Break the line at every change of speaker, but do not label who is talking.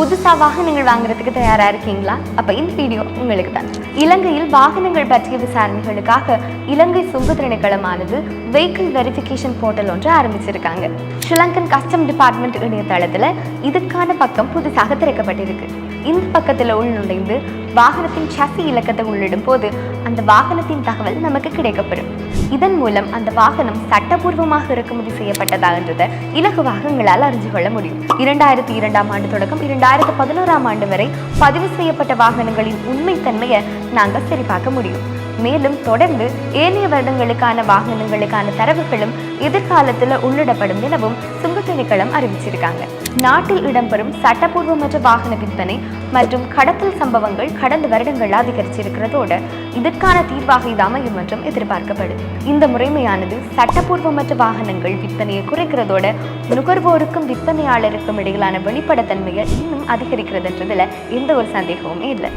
புதுசா வாகனங்கள் வாங்குறதுக்கு தயாரா இருக்கீங்களா? அப்ப இந்த வீடியோ உங்களுக்கு தான். இலங்கையில் வாகனங்கள் பற்றிய விசாரணைகளுக்காக இலங்கை சுங்க திணைக்களமானது வெஹிக்கிள் வெரிஃபிகேஷன் போர்ட்டல் ஒன்று ஆரம்பிச்சிருக்காங்க. ஸ்ரீலங்கன் கஸ்டம் டிபார்ட்மெண்ட் இணையதளத்துல இதுக்கான பக்கம் புதுசாக திறக்கப்பட்டிருக்கு. இந்த பக்கத்துல உள்நுழைந்து வாகனத்தின் சசி இலக்கத்தை உள்ளிடும் போது அந்த வாகனத்தின் தகவல் நமக்கு கிடைக்கப்படும் இதன் மூலம் அந்த வாகனம் சட்டபூர்வமாக இறக்குமதி செய்யப்பட்டதா என்றதை இலகுவாக எங்களால் அறிஞ்சு கொள்ள முடியும். இரண்டாயிரத்தி இரண்டாம் ஆண்டு தொடக்கம் இரண்டாயிரத்தி பதினோராம் ஆண்டு வரை பதிவு செய்யப்பட்ட வாகனங்களின் உண்மைத்தன்மையை நாங்கள் சரிபார்க்க முடியும். மேலும் தொடர்ந்து ஏனைய வருடங்களுக்கான வாகனங்களுக்கான தரவுகளும் எதிர்காலத்தில் உள்ளிடப்படும் எனவும் சுங்க திணைக்களம் அறிவிச்சிருக்காங்க. நாட்டில் இடம்பெறும் சட்டபூர்வமற்ற வாகன விற்பனை மற்றும் கடத்தல் சம்பவங்கள் கடந்த வருடங்கள் அதிகரிச்சிருக்கிறதோடு இதற்கான தீர்வாக இது அமையும் என்றும் எதிர்பார்க்கப்படுது. இந்த முறைமையானது சட்டப்பூர்வமற்ற வாகனங்கள் விற்பனையை குறைக்கிறதோட நுகர்வோருக்கும் விற்பனையாளருக்கும் இடையிலான வெளிப்படைத்தன்மையை இன்னும் அதிகரிக்கிறதுன்றதுல எந்த ஒரு சந்தேகமுமே இல்லை.